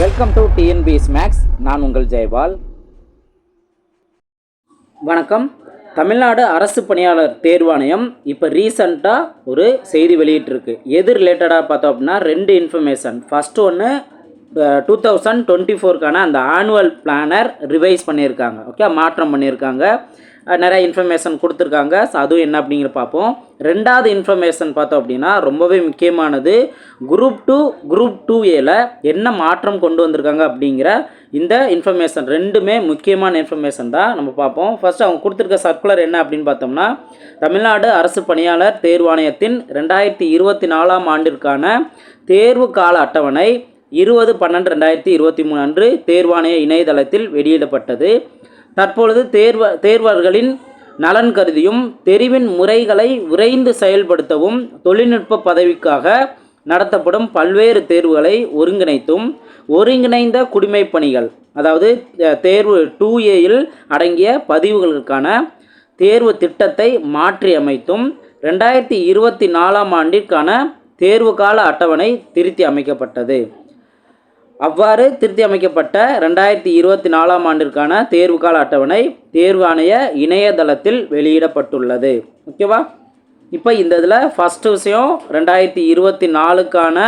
Welcome to DNB maths நான் உங்கள் ஜெயபால் வணக்கம். தமிழ்நாடு அரசு பணியாளர் தேர்வாணையம் இப்போ ரீசண்டாக ஒரு செய்தி வெளியிட்டிருக்கு. எது ரிலேட்டடாக பார்த்தோம் அப்படின்னா ரெண்டு இன்ஃபர்மேஷன் ஃபஸ்ட்டு ஒன்று டூ தௌசண்ட் டுவெண்ட்டி ஃபோருக்கான அந்த ஆனுவல் பிளானர் ரிவைஸ் பண்ணியிருக்காங்க. ஓகே மாற்றம் பண்ணியிருக்காங்க. நிறைய இன்ஃபர்மேஷன் கொடுத்துருக்காங்க. ஸோ அதுவும் என்ன அப்படிங்கிற பார்ப்போம். ரெண்டாவது இன்ஃபர்மேஷன் பார்த்தோம் அப்படின்னா ரொம்பவே முக்கியமானது குரூப் டூ குரூப் டூ ஏல என்ன மாற்றம் கொண்டு வந்திருக்காங்க அப்படிங்கிற இந்த இன்ஃபர்மேஷன் ரெண்டுமே முக்கியமான இன்ஃபர்மேஷன் தான். நம்ம பார்ப்போம். ஃபர்ஸ்ட் அவங்க கொடுத்துருக்க சர்க்குலர் என்ன அப்படின்னு பார்த்தோம்னா தமிழ்நாடு அரசு பணியாளர் தேர்வாணையத்தின் ரெண்டாயிரத்தி இருபத்தி நாலாம் ஆண்டிற்கான தேர்வு கால அட்டவணை இருபது பன்னெண்டு ரெண்டாயிரத்தி இருபத்தி மூணு அன்று தேர்வாணைய இணையதளத்தில் வெளியிடப்பட்டது. தற்பொழுது தேர்வ தேர்வர்களின் நலன் கருதியும் தெரிவின் முறைகளை விரைந்து செயல்படுத்தவும் தொழில்நுட்ப பதவிக்காக நடத்தப்படும் பல்வேறு தேர்வுகளை ஒருங்கிணைத்தும் ஒருங்கிணைந்த குடிமை பணிகள் அதாவது தேர்வு டூ ஏயில் அடங்கிய பதிவுகளுக்கான தேர்வு திட்டத்தை மாற்றி அமைத்தும் ரெண்டாயிரத்தி இருபத்தி நாலாம் ஆண்டிற்கான தேர்வு கால அட்டவணை திருத்தி அமைக்கப்பட்டது. அவ்வாறு திருத்தி அமைக்கப்பட்ட ரெண்டாயிரத்தி இருபத்தி நாலாம் ஆண்டிற்கான தேர்வு கால அட்டவணை தேர்வு ஆணைய இணையதளத்தில் வெளியிடப்பட்டுள்ளது. ஓகேவா? இப்போ இந்த இதில் ஃபஸ்ட்டு விஷயம் ரெண்டாயிரத்தி இருபத்தி நாலுக்கான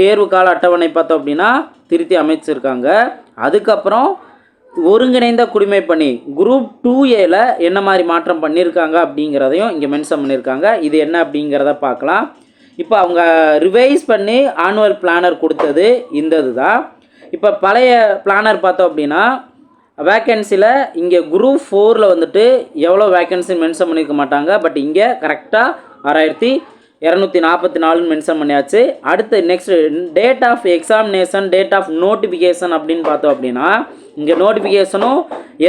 தேர்வு கால அட்டவணை பார்த்தோம் அப்படின்னா திருத்தி அமைச்சிருக்காங்க. அதுக்கப்புறம் ஒருங்கிணைந்த குடிமை பணி குரூப் டூ ஏல என்ன மாதிரி மாற்றம் பண்ணியிருக்காங்க அப்படிங்கிறதையும் இங்கே மென்ஷன் பண்ணியிருக்காங்க இது என்ன அப்படிங்கிறத பார்க்கலாம். இப்போ அவங்க ரிவைஸ் பண்ணி ஆனுவல் பிளானர் கொடுத்தது இந்த இதுதான் இப்போ பழைய பிளானர் பார்த்தோம் அப்படின்னா வேக்கன்சியில் இங்கே குரூப் ஃபோரில் வந்துட்டு எவ்வளோ வேக்கன்சி மென்ஷன் பண்ணியிருக்க மாட்டாங்க. பட் இங்கே கரெக்டாக ஆறாயிரத்தி இரநூத்தி நாற்பத்தி நாலுன்னு மென்ஷன் பண்ணியாச்சு. அடுத்து next date of examination date of notification அப்படின்னு பார்த்தோம் அப்படின்னா இங்கே நோட்டிஃபிகேஷனும்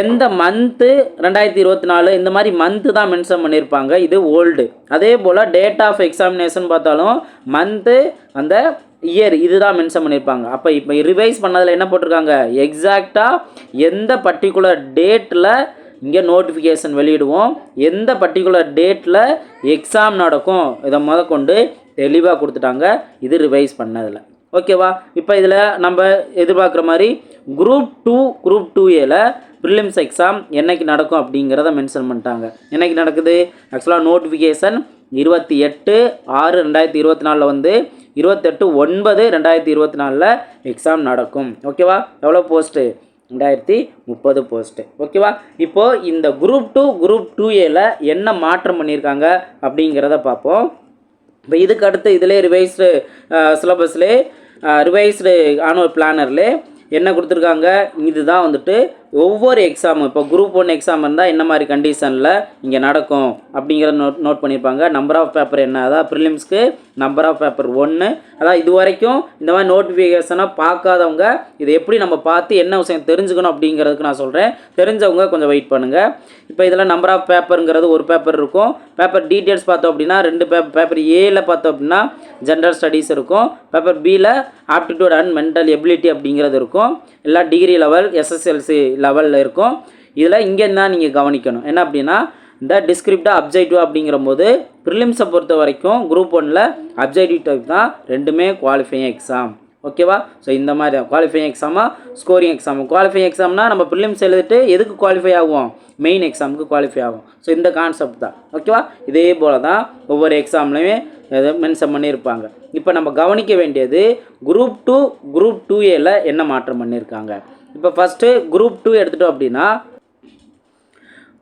எந்த மந்த்து ரெண்டாயிரத்தி இருபத்தி நாலு இந்த மாதிரி மந்த்து தான் மென்ஷன் பண்ணியிருப்பாங்க. இது ஓல்டு அதே போல் டேட் ஆஃப் எக்ஸாமினேஷன் பார்த்தாலும் மந்த்து அந்த இயர் இதுதான் மென்ஷன் பண்ணியிருப்பாங்க. அப்போ இப்போ ரிவைஸ் பண்ணதில் என்ன போட்டிருக்காங்க? எக்ஸாக்டாக எந்த பர்டிகுலர் டேட்டில் இங்கே நோட்டிஃபிகேஷன் வெளியிடுவோம். எந்த பர்டிகுலர் டேட்டில் எக்ஸாம் நடக்கும் இதை முத கொண்டு தெளிவாக கொடுத்துட்டாங்க. இது ரிவைஸ் பண்ணதில். ஓகேவா இப்போ இதில் நம்ம எதிர்பார்க்குற மாதிரி குரூப் டூ குரூப் டூ ஏல ப்ரிலிம்ஸ் எக்ஸாம் என்னைக்கு நடக்கும் அப்படிங்கிறத மென்ஷன் பண்ணிட்டாங்க. என்னைக்கு நடக்குது? ஆக்சுவலாக நோட்டிஃபிகேஷன் இருபத்தி எட்டு ஆறு ரெண்டாயிரத்தி இருபத்தி நாலில் வந்து இருபத்தெட்டு ஒன்பது ரெண்டாயிரத்தி இருபத்தி நாலில் எக்ஸாம் நடக்கும். ஓகேவா எவ்வளோ போஸ்ட்டு ரெண்டாயிரத்தி முப்பது போஸ்ட்டு ஓகேவா இப்போது இந்த குரூப் டூ குரூப் டூ ஏல என்ன மாற்றம் பண்ணியிருக்காங்க அப்படிங்கிறத பார்ப்போம். இப்போ இதுக்கு அடுத்து இதிலே ரிவைஸ்டு சிலபஸ்லே ரிவைஸ்டு ஆனுவல் பிளானர்லே என்ன கொடுத்துருக்காங்க? இதுதான் வந்துட்டு ஒவ்வொரு எக்ஸாமும் இப்போ குரூப் ஒன் எக்ஸாம் இருந்தால் என்ன மாதிரி கண்டிஷனில் இங்கே நடக்கும் அப்படிங்கிறத நோட் நோட் பண்ணியிருப்பாங்க நம்பர் ஆஃப் பேப்பர் என்ன? அதாவது ப்ரிலிம்ஸ்க்கு நம்பர் ஆஃப் பேப்பர் ஒன்று அதாவது இது வரைக்கும் இந்த மாதிரி நோட்டிஃபிகேஷனை பார்க்காதவங்க இதை எப்படி நம்ம பார்த்து என்ன விஷயம் தெரிஞ்சுக்கணும் அப்படிங்கிறதுக்கு நான் சொல்கிறேன் தெரிஞ்சவங்க கொஞ்சம் வெயிட் பண்ணுங்கள் இப்போ இதில் நம்பர் ஆஃப் பேப்பருங்கிறது ஒரு பேப்பர் இருக்கும். பேப்பர் டீட்டெயில்ஸ் பார்த்தோம் அப்படின்னா ரெண்டு பேப்பர் பேப்பர் ஏல பார்த்தோம் அப்படின்னா ஜென்ரல் ஸ்டடீஸ் இருக்கும். பேப்பர் பியில் ஆப்டிடியூட் அண்ட் மென்டல் எபிலிட்டி அப்படிங்கிறது இருக்கும். எல்லா டிகிரி லெவல் எஸ்எஸ்எல்சி லெவலில் இருக்கும் இதில் இங்கே தான் நீங்கள் கவனிக்கணும். என்ன அப்படின்னா இந்த டிஸ்கிரிப்டாக அப்ஜெக்டிவ் அப்படிங்கிற போது ப்ரிலிம்ஸை பொறுத்த வரைக்கும் குரூப் ஒனில் அப்ஜெக்டிவ் டைப் தான் ரெண்டுமே குவாலிஃபைங் எக்ஸாம் ஓகேவா ஸோ இந்த மாதிரி தான். குவாலிஃபைங் எக்ஸாமா ஸ்கோரிங் எக்ஸாம் குவாலிஃபைங் எக்ஸாம்னா நம்ம ப்ரிலிம்ஸ் எழுதிட்டு எதுக்கு குவாலிஃபை ஆகும்? மெயின் எக்ஸாமுக்கு குவாலிஃபை ஆகும். ஸோ இந்த கான்செப்ட் தான். ஓகேவா இதே போல் தான் ஒவ்வொரு எக்ஸாம்லையுமே மென்ஷன் பண்ணியிருப்பாங்க. இப்போ நம்ம கவனிக்க வேண்டியது குரூப் டூ குரூப் டூ ஏல என்ன மாற்றம் பண்ணியிருக்காங்க? இப்போ ஃபஸ்ட்டு குரூப் டூ எடுத்துட்டோம் அப்படின்னா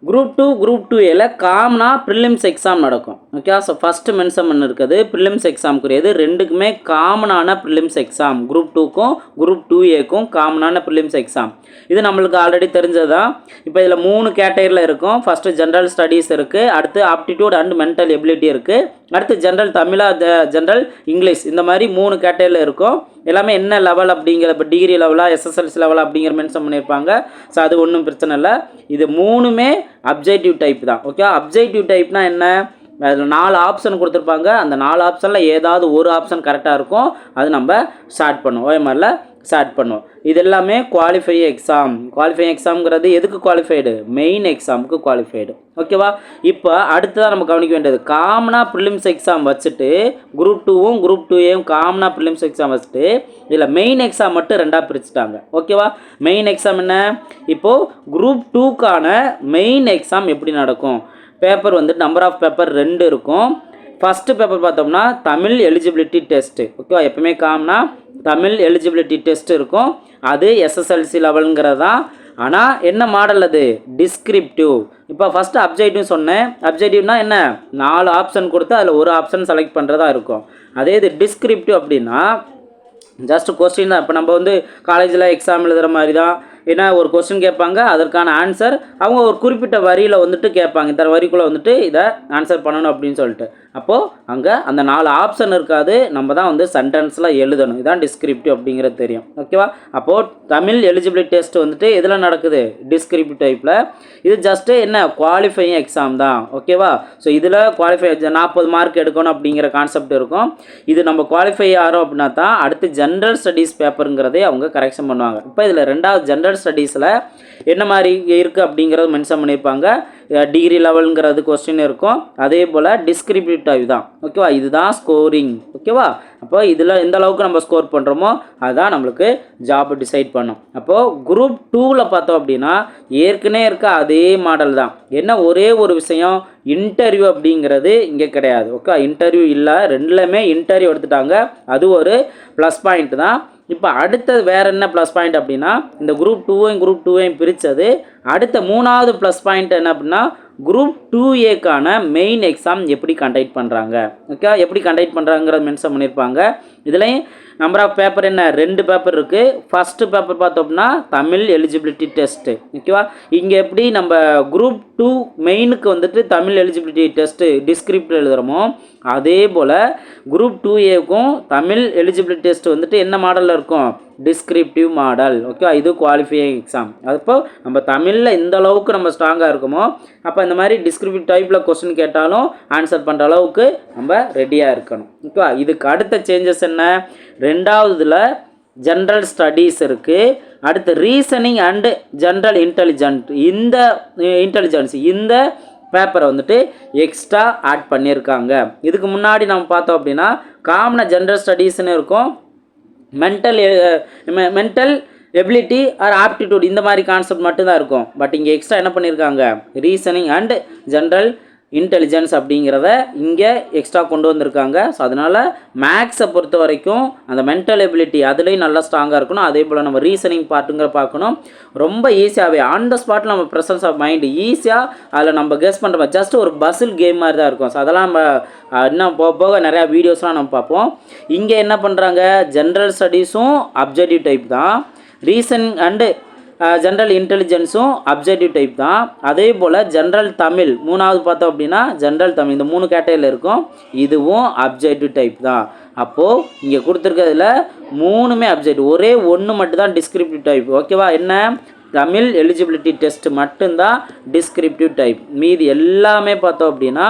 குரூப் டூ குரூப் டூ ஏல காமனாக ப்ரிலிம்ஸ் எக்ஸாம் நடக்கும். ஓகே ஸோ ஃபஸ்ட்டு மென்ஷன் பண்ணிருக்குது ப்ரிலிம்ஸ் எக்ஸாம்க்குரியது ரெண்டுக்குமே காமனான ப்ரிலிம்ஸ் எக்ஸாம் குரூப் டூக்கும் குரூப் டூ ஏக்கும் காமனான ப்ரிலிம்ஸ் எக்ஸாம் இது நம்மளுக்கு ஆல்ரெடி தெரிஞ்சது தான் இப்போ இதில் மூணு கேட்டகரியில் இருக்கும். ஃபஸ்ட்டு ஜென்ரல் ஸ்டடீஸ் இருக்குது அடுத்து ஆப்டிடியூட் அண்ட் மென்டல் எபிலிட்டி இருக்குது அடுத்து ஜென்ரல் தமிழா ஜென்ரல் இங்கிலீஷ். இந்த மாதிரி மூணு கேட்டகரியில் இருக்கும். எல்லாமே என்ன லெவல் அப்படிங்கிற இப்போ டிகிரி லெவலா எஸ்எஸ்எல்சி லெவலாக அப்படிங்கிற மென்ஷன் பண்ணியிருப்பாங்க. ஸோ அது ஒன்றும் பிரச்சனை இல்லை. இது மூணுமே அப்ஜெக்டிவ் டைப் தான். ஓகே அப்ஜெக்டிவ் டைப்னா என்ன? அதில் நாலு ஆப்ஷன் கொடுத்துருப்பாங்க. அந்த நாலு ஆப்ஷனில் ஏதாவது ஒரு ஆப்ஷன் கரெக்டாக இருக்கும். அது நம்ம ஸ்டார்ட் பண்ணுவோம். அதே மாதிரில ஸ்டார்ட் பண்ணுவோம் இது எல்லாமே குவாலிஃபை எக்ஸாம் குவாலிஃபை எக்ஸாம்ங்கிறது எதுக்கு குவாலிஃபைடு மெயின் எக்ஸாமுக்கு குவாலிஃபைடு ஓகேவா இப்போ அடுத்ததான் நம்ம கவனிக்க வேண்டியது காமனாக ப்ரிலிம்ஸ் எக்ஸாம் வச்சுட்டு குரூப் டூவும் குரூப் டூவையும் காமனாக ப்ரிலிம்ஸ் எக்ஸாம் வச்சுட்டு இதில் மெயின் எக்ஸாம் மட்டும் ரெண்டாக பிரிச்சுட்டாங்க. ஓகேவா மெயின் எக்ஸாம் என்ன? இப்போது குரூப் டூக்கான மெயின் எக்ஸாம் எப்படி நடக்கும்? பேப்பர் வந்துட்டு நம்பர் ஆஃப் பேப்பர் ரெண்டு இருக்கும். ஃபஸ்ட்டு பேப்பர் பார்த்தோம்னா தமிழ் எலிஜிபிலிட்டி டெஸ்ட்டு ஓகேவா எப்பவுமே காம்னா தமிழ் எலிஜிபிலிட்டி டெஸ்ட் இருக்கும். அது எஸ்எஸ்எல்சி லெவலுங்கிறது தான் ஆனால் என்ன மாடல் அது? டிஸ்கிரிப்டிவ் இப்போ ஃபஸ்ட்டு அப்ஜெக்டிவ் சொன்னேன். அப்ஜெக்டிவ்னா என்ன? நாலு ஆப்ஷன் கொடுத்து அதில் ஒரு ஆப்ஷன் செலக்ட் பண்ணுறதா இருக்கும். அதே இது டிஸ்கிரிப்டிவ் அப்படின்னா ஜஸ்ட் கொஸ்டின் தான். இப்போ நம்ம வந்து காலேஜில் எக்ஸாம் எழுதுகிற மாதிரி தான் ஏன்னா ஒரு கொஸ்டின் கேட்பாங்க அதற்கான ஆன்சர் அவங்க ஒரு குறிப்பிட்ட வரியில் வந்துட்டு கேட்பாங்க. இந்த வரிக்குள்ளே வந்துட்டு இதை ஆன்சர் பண்ணணும் அப்படின்னு சொல்லிட்டு. அப்போது அங்கே அந்த நாலு ஆப்ஷன் இருக்காது. நம்ம தான் வந்து சென்டென்ஸில் எழுதணும். இதான் டிஸ்கிரிப்டிவ் அப்படிங்கிறது தெரியும். ஓகேவா அப்போது தமிழ் எலிஜிபிலிட்டி டெஸ்ட் வந்துட்டு இதில் நடக்குது? டிஸ்கிரிப்டிவ் டைப்பில் இது ஜஸ்ட்டு என்ன? குவாலிஃபையிங் எக்ஸாம் தான். ஓகேவா ஸோ இதில் குவாலிஃபை நாற்பது மார்க் எடுக்கணும் அப்படிங்கிற கான்செப்ட் இருக்கும். இது நம்ம குவாலிஃபை ஆகிறோம் அப்படின்னா தான் அடுத்து ஜென்ரல் ஸ்டடீஸ் பேப்பருங்கிறதே அவங்க கரெக்ஷன் பண்ணுவாங்க. இப்போ இதில் ரெண்டாவது ஜென்ரல் ஸ்டடீஸில் என்ன மாதிரி இருக்குது அப்படிங்கிறத மென்ஷன் பண்ணியிருப்பாங்க. டிகிரி லெவலுங்கிறது கொஸ்டின் இருக்கும். அதே போல் டிஸ்கிரிப்டிவ் தான். ஓகேவா இதுதான் ஸ்கோரிங் ஓகேவா அப்போ இதில் எந்த அளவுக்கு நம்ம ஸ்கோர் பண்ணுறோமோ அதுதான் நம்மளுக்கு ஜாப் டிசைட் பண்ணும். அப்போது குரூப் டூவில் பார்த்தோம் அப்படின்னா ஏற்கனவே இருக்க அதே மாடல் தான். என்ன? ஒரே ஒரு விஷயம் இன்டர்வியூ அப்படிங்கிறது இங்கே கிடையாது. ஓகே இன்டர்வியூ இல்லை. ரெண்டுலையுமே இன்டர்வியூ எடுத்துட்டாங்க. அது ஒரு ப்ளஸ் பாயிண்ட் தான். இப்போ அடுத்தது வேறு என்ன ப்ளஸ் பாயிண்ட் அப்படின்னா இந்த குரூப் டூவையும் குரூப் டூவையும் பிரித்தது அடுத்த மூணாவது ப்ளஸ் பாயிண்ட் என்ன அப்படின்னா குரூப் டூ ஏக்கான மெயின் எக்ஸாம் எப்படி கண்டக்ட் பண்ணுறாங்க ஓகே எப்படி கண்டக்ட் பண்ணுறாங்கிறத மென்ஷன் பண்ணியிருப்பாங்க. இதுலேயும் நம்பர் ஆஃப் பேப்பர் என்ன? ரெண்டு பேப்பர் இருக்குது ஃபஸ்ட்டு பேப்பர் பார்த்தோம்னா தமிழ் எலிஜிபிலிட்டி டெஸ்ட்டு ஓகேவா இங்கே எப்படி நம்ம குரூப் டூ மெயினுக்கு வந்துட்டு தமிழ் எலிஜிபிலிட்டி டெஸ்ட்டு டிஸ்கிரிப்ட் எழுதுகிறோமோ அதே போல் குரூப் டூ ஏக்கும் தமிழ் எலிஜிபிலிட்டி டெஸ்ட் வந்துட்டு என்ன மாடலில் இருக்கும்? டிஸ்கிரிப்டிவ் மாடல் ஓகேவா இது குவாலிஃபையிங் எக்ஸாம் அப்போ நம்ம தமிழில் இந்த அளவுக்கு நம்ம ஸ்ட்ராங்காக இருக்குமோ அப்போ இந்த மாதிரி டிஸ்கிரிப்டிவ் டைப்பில் கொஸ்டின் கேட்டாலும் ஆன்சர் பண்ணுற அளவுக்கு நம்ம ரெடியாக இருக்கணும். ஓகேவா இதுக்கு அடுத்த சேஞ்சஸ் என்ன ரெண்டாவதுல ஜென்ரல் ஸ்டடீஸ் இருக்குது அடுத்து ரீசனிங் அண்டு ஜென்ரல் இன்டெலிஜென்ட் இந்த இன்டெலிஜென்ஸ் இந்த பேப்பரை வந்துட்டு எக்ஸ்ட்ரா ஆட் பண்ணியிருக்காங்க. இதுக்கு முன்னாடி நம்ம பார்த்தோம் அப்படின்னா காமனாக ஜென்ரல் ஸ்டடீஸ்னு இருக்கும். Mental mental ability or aptitude இந்த மாதிரி கான்செப்ட் மட்டும்தான் இருக்கும். பட் இங்கே எக்ஸ்ட்ரா என்ன பண்ணியிருக்காங்க? ரீசனிங் அண்ட் ஜென்ரல் இன்டெலிஜென்ஸ் அப்படிங்கிறத இங்கே எக்ஸ்ட்ரா கொண்டு வந்திருக்காங்க. ஸோ அதனால் மேக்ஸை பொறுத்த வரைக்கும் அந்த மென்டல் எபிலிட்டி அதுலேயும் நல்லா ஸ்ட்ராங்காக இருக்கணும். அதே போல் நம்ம ரீசனிங் பார்ட்டுங்கிற பார்க்கணும். ரொம்ப ஈஸியாகவே ஆன் த ஸ்பாட்டில் நம்ம ப்ரெசன்ஸ் ஆஃப் மைண்டு ஈஸியாக அதில் நம்ம கெஸ் பண்ணுற ஜஸ்ட் ஒரு பஸ்ஸில் கேம் மாதிரி தான் இருக்கும். ஸோ அதெல்லாம் நம்ம இன்னும் போக போக நிறையா வீடியோஸ்லாம் நம்ம பார்ப்போம். இங்கே என்ன பண்ணுறாங்க ஜென்ரல் ஸ்டடீஸும் அப்ஜெக்டிவ் டைப் தான். ரீசன் அண்டு ஜென்ரல் இன்டெலிஜென்ஸும் அப்ஜெக்டிவ் டைப் தான். அதே போல் ஜென்ரல் தமிழ் மூணாவது பார்த்தோம் அப்படின்னா ஜென்ரல் தமிழ் இந்த மூணு கேட்டகரியில் இருக்கும். இதுவும் அப்ஜெக்டிவ் டைப் தான். அப்போது இங்கே கொடுத்துருக்கிறதுல மூணுமே அப்ஜெக்ட் ஒரே ஒன்று மட்டும்தான் டிஸ்கிரிப்டிவ் டைப் ஓகேவா என்ன? தமிழ் எலிஜிபிலிட்டி டெஸ்ட் மட்டும்தான் டிஸ்கிரிப்டிவ் டைப் மீதி எல்லாமே பார்த்தோம் அப்படின்னா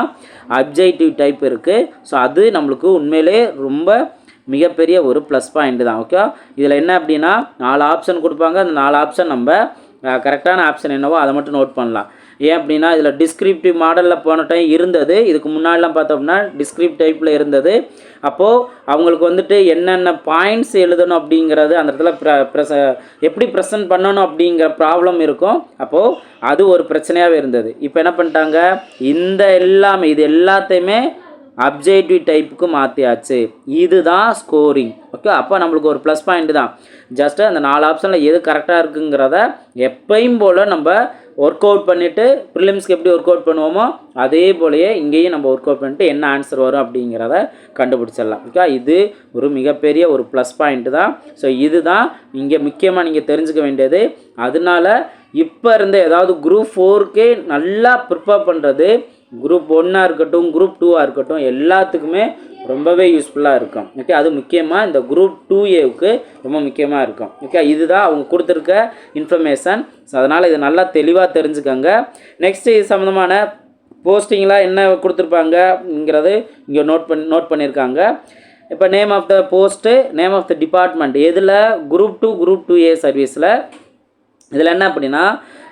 அப்ஜெக்டிவ் டைப் இருக்குது ஸோ அது நம்மளுக்கு உண்மையிலே ரொம்ப மிகப்பெரிய ஒரு ப்ளஸ் பாயிண்ட் தான் ஓகே இதில் என்ன அப்படின்னா நாலு ஆப்ஷன் கொடுப்பாங்க. அந்த நாலு ஆப்ஷன் நம்ம கரெக்டான ஆப்ஷன் என்னவோ அதை மட்டும் நோட் பண்ணலாம். ஏன் அப்படின்னா இதில் டிஸ்கிரிப்டிவ் மாடலில் போன டைம் இருந்தது. இதுக்கு முன்னாடிலாம் பார்த்தோம்னா டிஸ்கிரிப் டைப்பில் இருந்தது. அப்போது அவங்களுக்கு வந்துட்டு என்னென்ன பாயிண்ட்ஸ் எழுதணும் அப்படிங்கிறது அந்த இடத்துல ப்ர ப்ரெச எப்படி ப்ரெசன்ட் பண்ணணும் அப்படிங்கிற ப்ராப்ளம் இருக்கும். அப்போது அது ஒரு பிரச்சனையாகவே இருந்தது. இப்போ என்ன பண்ணிட்டாங்க? இந்த எல்லாமே இது எல்லாத்தையுமே அப்ஜெக்டிவ் டைப்புக்கு மாற்றியாச்சு இதுதான் ஸ்கோரிங் ஓகே அப்போ நம்மளுக்கு ஒரு ப்ளஸ் பாயிண்ட் தான். ஜஸ்ட்டு அந்த நாலு ஆப்ஷனில் எது கரெக்டாக இருக்குங்கிறத எப்பயும் போல் நம்ம ஒர்க் அவுட் பண்ணிவிட்டு ப்ரிலிம்ஸ்க்கு எப்படி ஒர்க் அவுட் பண்ணுவோமோ அதே போலயே இங்கேயும் நம்ம ஒர்க் அவுட் பண்ணிட்டு என்ன ஆன்சர் வரும் அப்படிங்கிறத கண்டுபிடிச்சிடலாம். ஓகே இது ஒரு மிகப்பெரிய ஒரு ப்ளஸ் பாயிண்ட்டு தான். ஸோ இதுதான் இங்கே முக்கியமாக நீங்கள் தெரிஞ்சுக்க வேண்டியது. அதனால இப்போ இருந்த ஏதாவது குரூப் ஃபோருக்கு நல்லா ப்ரிப்பேர் பண்ணுறது குரூப் ஒன்னாக இருக்கட்டும் குரூப் டூவாக இருக்கட்டும் எல்லாத்துக்குமே ரொம்பவே யூஸ்ஃபுல்லாக இருக்கும். ஓகே அது முக்கியமாக இந்த குரூப் டூ ஏவுக்கு ரொம்ப முக்கியமாக இருக்கும். ஓகே இதுதான் அவங்க கொடுத்துருக்க இன்ஃபர்மேஷன் ஸோ அதனால் இதை நல்லா தெளிவாக தெரிஞ்சுக்கோங்க. நெக்ஸ்ட்டு இது சம்மந்தமான போஸ்டிங்லாம் என்ன கொடுத்துருப்பாங்கங்கிறது இங்கே நோட் பண்ணி நோட் பண்ணியிருக்காங்க. இப்போ name of the post name of the department எதில்? Group two group two A சர்வீஸில் இதில் என்ன அப்படின்னா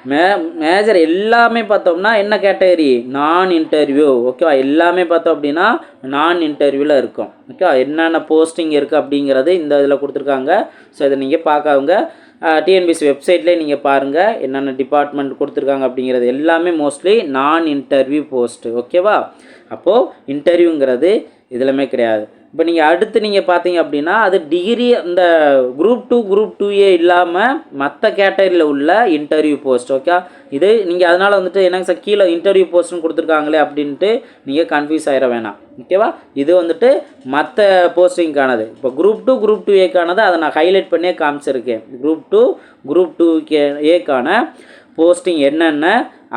மே மேஜர் எல்லாமே பார்த்தோம்னா என்ன கேட்டகரி நான் இன்டர்வியூ ஓகேவா எல்லாமே பார்த்தோம் அப்படின்னா நான் இன்டர்வியூவில் இருக்கும். ஓகேவா என்னென்ன போஸ்டிங் இருக்குது அப்படிங்கிறது இந்த இதில் கொடுத்துருக்காங்க. ஸோ இதை நீங்கள் பார்க்காதவங்க டிஎன்பிசி வெப்சைட்லேயே நீங்கள் பாருங்கள் என்னென்ன டிபார்ட்மெண்ட் கொடுத்துருக்காங்க அப்படிங்கிறது எல்லாமே மோஸ்ட்லி நான் இன்டர்வியூ போஸ்ட்டு ஓகேவா அப்போது இன்டர்வியூங்கிறது இதுலமே கிடையாது. இப்போ நீங்கள் அடுத்து நீங்கள் பார்த்தீங்க அப்படின்னா அது டிகிரி அந்த குரூப் டூ குரூப் டூயே இல்லாமல் மற்ற கேட்டகரியில் உள்ள இன்டர்வியூ போஸ்ட் ஓகே இது நீங்கள் அதனால் வந்துட்டு என்னங்க சார் கீழே இன்டர்வியூ போஸ்ட்னு கொடுத்துருக்காங்களே அப்படின்ட்டு நீங்கள் கன்ஃபியூஸ் ஆகிட வேணாம் ஓகேவா இது வந்துட்டு மற்ற போஸ்டிங்கானது இப்போ குரூப் டூ குரூப் டூ ஏக்கானது அதை நான் ஹைலைட் பண்ணியே காமிச்சிருக்கேன். குரூப் டூ குரூப் டூ கே ஏக்கான போஸ்டிங் என்னென்ன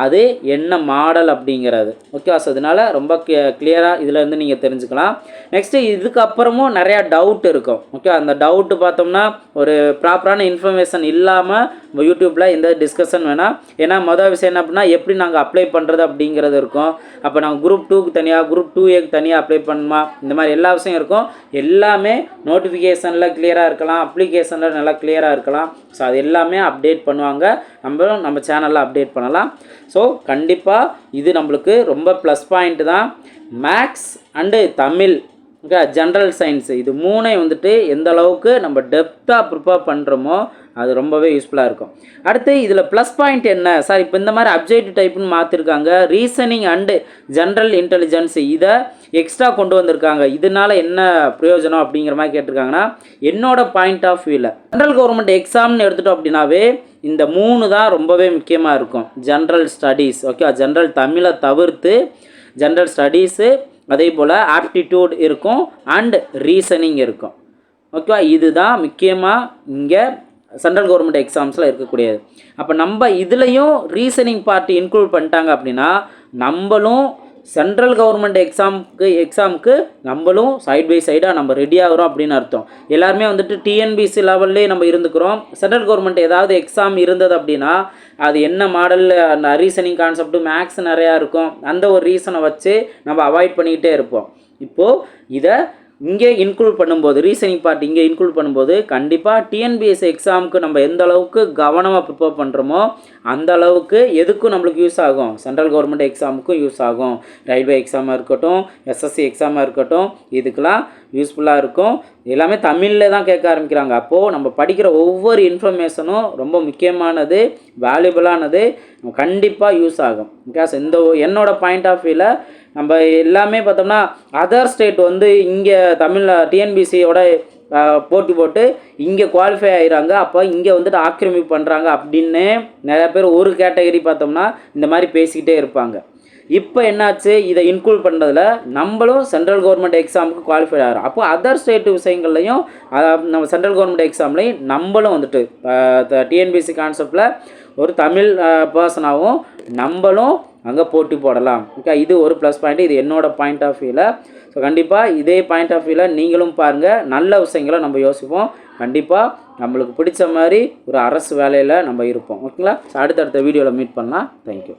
அது என்ன மாடல் அப்படிங்கிறது. ஓகேவா ஸோ அதனால் ரொம்ப கிளியராக இதில் நீங்கள் தெரிஞ்சுக்கலாம். நெக்ஸ்ட்டு இதுக்கப்புறமும் நிறையா டவுட் இருக்கும். ஓகே அந்த டவுட்டு பார்த்தோம்னா ஒரு ப்ராப்பரான இன்ஃபர்மேஷன் இல்லாமல் நம்ம யூடியூப்பில் எந்த டிஸ்கஷன் வேணாம் ஏன்னா மொதல் விஷயம் என்ன அப்படின்னா எப்படி நாங்கள் அப்ளை பண்ணுறது அப்படிங்கிறது இருக்கும். அப்போ நாங்கள் குரூப் டூக்கு தனியாக குரூப் டூ ஏக்கு தனியாக அப்ளை பண்ணுமா? இந்த மாதிரி எல்லா விஷயம் இருக்கும். எல்லாமே நோட்டிஃபிகேஷனில் கிளியராக இருக்கலாம். அப்ளிகேஷனில் நல்லா கிளியராக இருக்கலாம். ஸோ அது எல்லாமே அப்டேட் பண்ணுவாங்க. நம்மளும் நம்ம சேனலில் அப்டேட் பண்ணலாம். ஸோ கண்டிப்பாக இது நம்மளுக்கு ரொம்ப ப்ளஸ் பாயிண்ட் தான். Maths and Tamil general science இது மூணையும் வந்துட்டு எந்த அளவுக்கு நம்ம டெப்த்தாக ப்ரிப்பேர் பண்ணுறோமோ அது ரொம்பவே யூஸ்ஃபுல்லாக இருக்கும். அடுத்து இதில் ப்ளஸ் பாயிண்ட் என்ன? சார் இப்போ இந்த மாதிரி அப்ஜெக்ட் டைப்னு மாற்றிருக்காங்க ரீசனிங் அண்டு ஜென்ரல் இன்டெலிஜென்ஸ் இதை எக்ஸ்ட்ரா கொண்டு வந்திருக்காங்க. இதனால் என்ன பிரயோஜனம் அப்படிங்கிற மாதிரி கேட்டிருக்காங்கன்னா என்னோட பாயிண்ட் ஆஃப் வியூவில் ஜென்ரல் கவர்மெண்ட் எக்ஸாம்னு எடுத்துட்டோம் அப்படின்னாவே இந்த மூணு தான் ரொம்பவே முக்கியமாக இருக்கும். ஜென்ரல் ஸ்டடீஸ் ஓகே ஜென்ரல் தமிழை தவிர்த்து ஜென்ரல் ஸ்டடீஸு அதே போல் ஆப்டிடியூட் இருக்கும் அண்ட் ரீசனிங் இருக்கும். ஓகேவா இதுதான் முக்கியமாக இங்கே சென்ட்ரல் கவர்மெண்ட் எக்ஸாம்ஸில் இருக்கக்கூடியது. அப்போ நம்ம இதுலேயும் ரீசனிங் பார்ட்டி இன்க்ளூட் பண்ணிட்டாங்க அப்படின்னா நம்மளும் சென்ட்ரல் கவர்மெண்ட் எக்ஸாமுக்கு எக்ஸாமுக்கு நம்மளும் சைட் பை சைடாக நம்ம ரெடி ஆகிறோம் அப்படின்னு அர்த்தம். எல்லாருமே வந்துட்டு டிஎன்பிசி லெவல்லே நம்ம இருந்துக்கிறோம். சென்ட்ரல் கவர்மெண்ட் ஏதாவது எக்ஸாம் இருந்தது அப்படின்னா அது என்ன மாடலில் அந்த ரீசனிங் கான்செப்ட் மேக்ஸ் நிறையா இருக்கும். அந்த ஒரு ரீசனை வச்சு நம்ம அவாய்ட் பண்ணிக்கிட்டே இருப்போம். இப்போது இதை இங்கே இன்க்ளூட் பண்ணும்போது ரீசனிங் பார்ட் இங்கே இன்க்ளூட் பண்ணும்போது கண்டிப்பாக டிஎன்பிஎஸ்சி எக்ஸாமுக்கு நம்ம எந்த அளவுக்கு கவனமாக ப்ரிப்பேர் பண்ணுறோமோ அந்த அளவுக்கு எதுக்கும் நம்மளுக்கு யூஸ் ஆகும். சென்ட்ரல் கவர்மெண்ட் எக்ஸாமுக்கும் யூஸ் ஆகும். ரயில்வே எக்ஸாமாக இருக்கட்டும் எஸ்எஸ்சி எக்ஸாமாக இருக்கட்டும் இதுக்கெலாம் யூஸ்ஃபுல்லாக இருக்கும். எல்லாமே தமிழில் தான் கேட்க ஆரம்பிக்கிறாங்க. அப்போது நம்ம படிக்கிற ஒவ்வொரு இன்ஃபர்மேஷனும் ரொம்ப முக்கியமானது வேல்யூபிளானது கண்டிப்பாக யூஸ் ஆகும். பிகாஸ் இந்த என்னோட பாயிண்ட் ஆஃப் வியூவில் நம்ம எல்லாமே பார்த்தோம்னா அதர் ஸ்டேட் வந்து இங்கே தமிழில் டிஎன்பிசியோட போட்டி போட்டு இங்கே குவாலிஃபை ஆகிறாங்க அப்போ இங்கே வந்துட்டு ஆக்கிரமிப்பு பண்ணுறாங்க அப்படின்னு நிறைய பேர் ஒரு கேட்டகரி பார்த்தோம்னா இந்த மாதிரி பேசிக்கிட்டே இருப்பாங்க. இப்போ என்னாச்சு? இதை இன்க்ளூட் பண்ணுறதுல நம்மளும் சென்ட்ரல் கவர்மெண்ட் எக்ஸாமுக்கு குவாலிஃபை ஆகிறோம் அப்போ அதர் ஸ்டேட் விஷயங்கள்லையும் நம்ம சென்ட்ரல் கவர்மெண்ட் எக்ஸாம்லையும் நம்மளும் வந்துட்டு டிஎன்பிசி கான்செப்டில் ஒரு தமிழ் பர்சனாகவும் நம்மளும் அங்கே போட்டி போடலாம். ஓகே இது ஒரு ப்ளஸ் பாயிண்ட் இது என்னோட பாயிண்ட் ஆஃப் வியூவில் ஸோ கண்டிப்பாக இதே பாயிண்ட் ஆஃப் வியூவில் நீங்களும் பாருங்கள் நல்ல விஷயங்களை நம்ம யோசிப்போம். கண்டிப்பாக நம்மளுக்கு பிடிச்ச மாதிரி ஒரு அரசு வேலையில் நம்ம இருப்போம். ஓகேங்களா ஸோ அடுத்தடுத்த வீடியோவில் மீட் பண்ணலாம். தேங்க்யூ